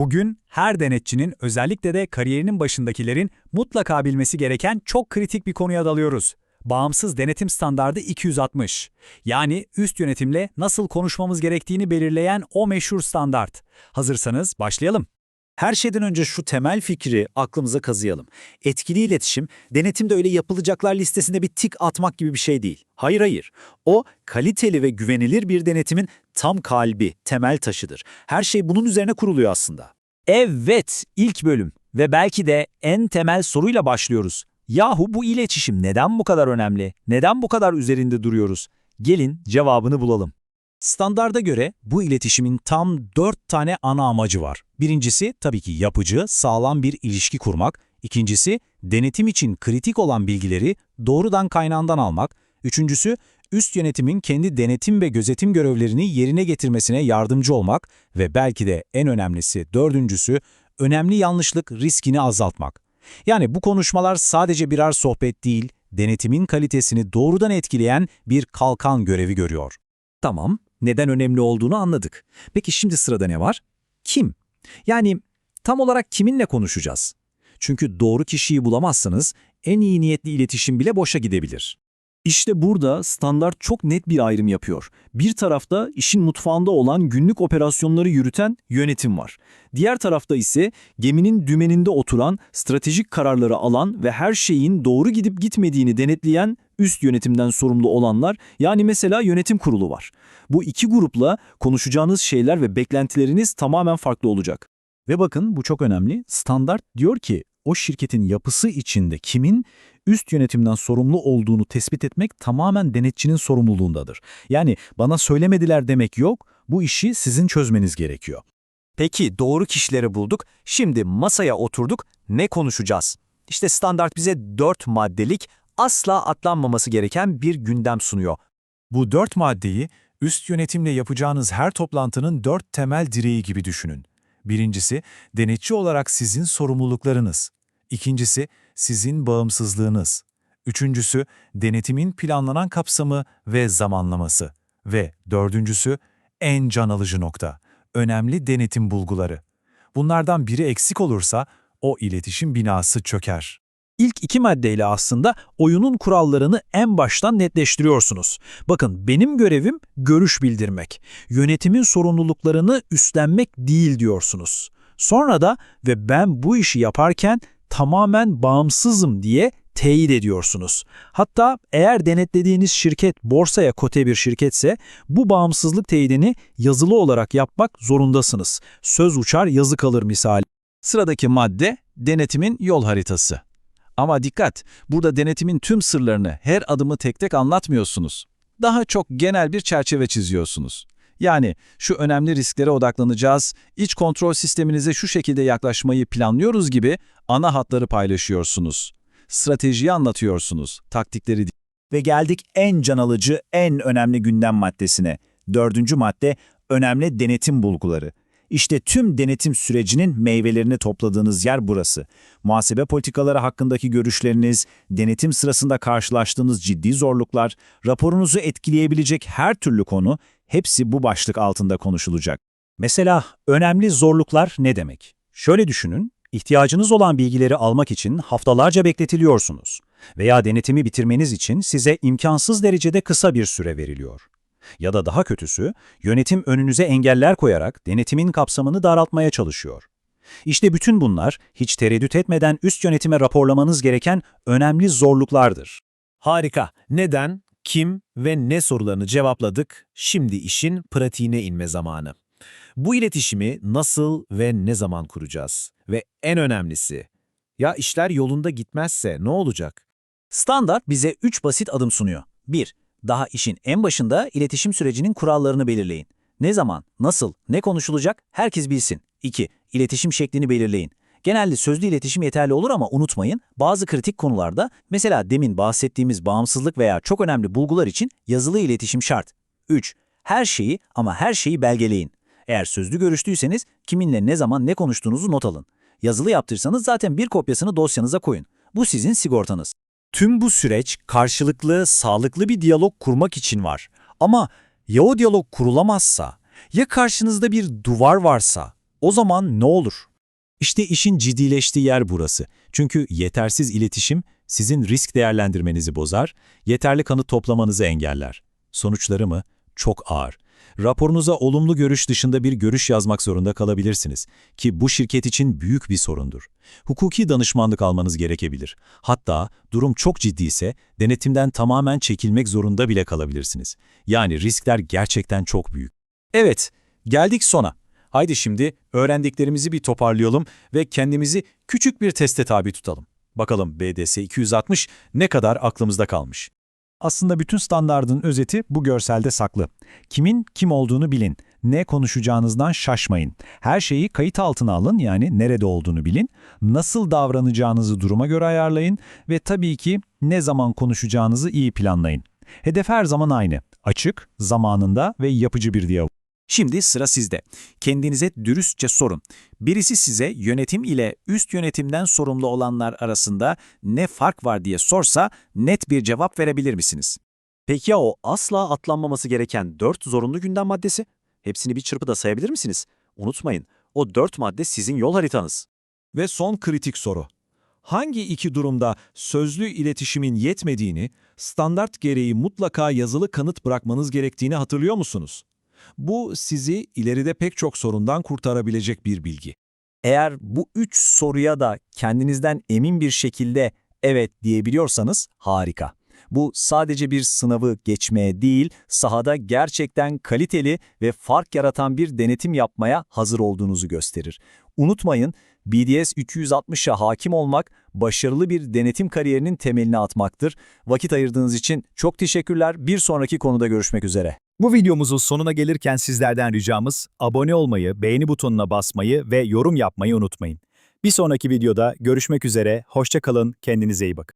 Bugün her denetçinin özellikle de kariyerinin başındakilerin mutlaka bilmesi gereken çok kritik bir konuya dalıyoruz. Bağımsız denetim standardı 260. Yani üst yönetimle nasıl konuşmamız gerektiğini belirleyen o meşhur standart. Hazırsanız başlayalım. Her şeyden önce şu temel fikri aklımıza kazıyalım. Etkili iletişim, denetimde öyle yapılacaklar listesinde bir tik atmak gibi bir şey değil. Hayır hayır. O, kaliteli ve güvenilir bir denetimin tam kalbi, temel taşıdır. Her şey bunun üzerine kuruluyor aslında. Evet, ilk bölüm ve belki de en temel soruyla başlıyoruz. Yahu bu iletişim neden bu kadar önemli? Neden bu kadar üzerinde duruyoruz? Gelin cevabını bulalım. Standarda göre bu iletişimin tam dört tane ana amacı var. Birincisi tabii ki yapıcı, sağlam bir ilişki kurmak. İkincisi denetim için kritik olan bilgileri doğrudan kaynağından almak. Üçüncüsü üst yönetimin kendi denetim ve gözetim görevlerini yerine getirmesine yardımcı olmak ve belki de en önemlisi dördüncüsü önemli yanlışlık riskini azaltmak. Yani bu konuşmalar sadece birer sohbet değil, denetimin kalitesini doğrudan etkileyen bir kalkan görevi görüyor. Tamam, neden önemli olduğunu anladık. Peki şimdi sırada ne var? Kim? Yani tam olarak kiminle konuşacağız? Çünkü doğru kişiyi bulamazsanız en iyi niyetli iletişim bile boşa gidebilir. İşte burada standart çok net bir ayrım yapıyor. Bir tarafta işin mutfağında olan günlük operasyonları yürüten yönetim var. Diğer tarafta ise geminin dümeninde oturan, stratejik kararları alan ve her şeyin doğru gidip gitmediğini denetleyen üst yönetimden sorumlu olanlar yani mesela yönetim kurulu var. Bu iki grupla konuşacağınız şeyler ve beklentileriniz tamamen farklı olacak. Ve bakın bu çok önemli. Standart diyor ki o şirketin yapısı içinde kimin üst yönetimden sorumlu olduğunu tespit etmek tamamen denetçinin sorumluluğundadır. Yani bana söylemediler demek yok, bu işi sizin çözmeniz gerekiyor. Peki doğru kişileri bulduk, şimdi masaya oturduk, ne konuşacağız? İşte standart bize dört maddelik, asla atlanmaması gereken bir gündem sunuyor. Bu dört maddeyi üst yönetimle yapacağınız her toplantının dört temel direği gibi düşünün. Birincisi, denetçi olarak sizin sorumluluklarınız. İkincisi, sizin bağımsızlığınız. Üçüncüsü, denetimin planlanan kapsamı ve zamanlaması. Ve dördüncüsü, en can alıcı nokta, önemli denetim bulguları. Bunlardan biri eksik olursa, o iletişim binası çöker. İlk iki maddeyle aslında oyunun kurallarını en baştan netleştiriyorsunuz. Bakın benim görevim görüş bildirmek. Yönetimin sorumluluklarını üstlenmek değil diyorsunuz. Sonra da ve ben bu işi yaparken tamamen bağımsızım diye teyit ediyorsunuz. Hatta eğer denetlediğiniz şirket borsaya kote bir şirketse bu bağımsızlık teyidini yazılı olarak yapmak zorundasınız. Söz uçar yazı kalır misali. Sıradaki madde denetimin yol haritası. Ama dikkat, burada denetimin tüm sırlarını, her adımı tek tek anlatmıyorsunuz. Daha çok genel bir çerçeve çiziyorsunuz. Yani şu önemli risklere odaklanacağız, iç kontrol sisteminize şu şekilde yaklaşmayı planlıyoruz gibi ana hatları paylaşıyorsunuz. Stratejiyi anlatıyorsunuz, taktikleri. Ve geldik en can alıcı, en önemli gündem maddesine. Dördüncü madde, önemli denetim bulguları. İşte tüm denetim sürecinin meyvelerini topladığınız yer burası. Muhasebe politikaları hakkındaki görüşleriniz, denetim sırasında karşılaştığınız ciddi zorluklar, raporunuzu etkileyebilecek her türlü konu hepsi bu başlık altında konuşulacak. Mesela önemli zorluklar ne demek? Şöyle düşünün, ihtiyacınız olan bilgileri almak için haftalarca bekletiliyorsunuz veya denetimi bitirmeniz için size imkansız derecede kısa bir süre veriliyor. Ya da daha kötüsü, yönetim önünüze engeller koyarak denetimin kapsamını daraltmaya çalışıyor. İşte bütün bunlar hiç tereddüt etmeden üst yönetime raporlamanız gereken önemli zorluklardır. Harika. Neden, kim ve ne sorularını cevapladık. Şimdi işin pratiğine inme zamanı. Bu iletişimi nasıl ve ne zaman kuracağız? Ve en önemlisi, ya işler yolunda gitmezse ne olacak? Standart bize 3 basit adım sunuyor. 1. Daha işin en başında iletişim sürecinin kurallarını belirleyin. Ne zaman, nasıl, ne konuşulacak herkes bilsin. 2. İletişim şeklini belirleyin. Genelde sözlü iletişim yeterli olur ama unutmayın, bazı kritik konularda, mesela demin bahsettiğimiz bağımsızlık veya çok önemli bulgular için yazılı iletişim şart. 3. Her şeyi ama her şeyi belgeleyin. Eğer sözlü görüştüyseniz kiminle ne zaman ne konuştuğunuzu not alın. Yazılı yaptıysanız zaten bir kopyasını dosyanıza koyun. Bu sizin sigortanız. Tüm bu süreç karşılıklı, sağlıklı bir diyalog kurmak için var. Ama ya o diyalog kurulamazsa, ya karşınızda bir duvar varsa, O zaman ne olur? İşte işin ciddileştiği yer burası. Çünkü yetersiz iletişim sizin risk değerlendirmenizi bozar, yeterli kanıt toplamanızı engeller. Sonuçları mı? Çok ağır. Raporunuza olumlu görüş dışında bir görüş yazmak zorunda kalabilirsiniz ki bu şirket için büyük bir sorundur. Hukuki danışmanlık almanız gerekebilir. Hatta durum çok ciddiyse denetimden tamamen çekilmek zorunda bile kalabilirsiniz. Yani riskler gerçekten çok büyük. Evet, geldik sona. Haydi şimdi öğrendiklerimizi bir toparlayalım ve kendimizi küçük bir teste tabi tutalım. Bakalım BDS 260 ne kadar aklımızda kalmış. Aslında bütün standardın özeti bu görselde saklı. Kimin kim olduğunu bilin. Ne konuşacağınızdan şaşmayın. Her şeyi kayıt altına alın yani nerede olduğunu bilin. Nasıl davranacağınızı duruma göre ayarlayın ve tabii ki ne zaman konuşacağınızı iyi planlayın. Hedef her zaman aynı. Açık, zamanında ve yapıcı bir diyalog. Şimdi sıra sizde. Kendinize dürüstçe sorun. Birisi size yönetim ile üst yönetimden sorumlu olanlar arasında ne fark var diye sorsa net bir cevap verebilir misiniz? Peki ya o asla atlanmaması gereken 4 zorunlu gündem maddesi? Hepsini bir çırpıda sayabilir misiniz? Unutmayın, o 4 madde sizin yol haritanız. Ve son kritik soru. Hangi iki durumda sözlü iletişimin yetmediğini, standart gereği mutlaka yazılı kanıt bırakmanız gerektiğini hatırlıyor musunuz? Bu sizi ileride pek çok sorundan kurtarabilecek bir bilgi. Eğer bu üç soruya da kendinizden emin bir şekilde evet diyebiliyorsanız harika. Bu sadece bir sınavı geçmeye değil, sahada gerçekten kaliteli ve fark yaratan bir denetim yapmaya hazır olduğunuzu gösterir. Unutmayın, BDS 360'a hakim olmak, başarılı bir denetim kariyerinin temelini atmaktır. Vakit ayırdığınız için çok teşekkürler. Bir sonraki konuda görüşmek üzere. Bu videomuzun sonuna gelirken sizlerden ricamız abone olmayı, beğeni butonuna basmayı ve yorum yapmayı unutmayın. Bir sonraki videoda görüşmek üzere, hoşça kalın, kendinize iyi bakın.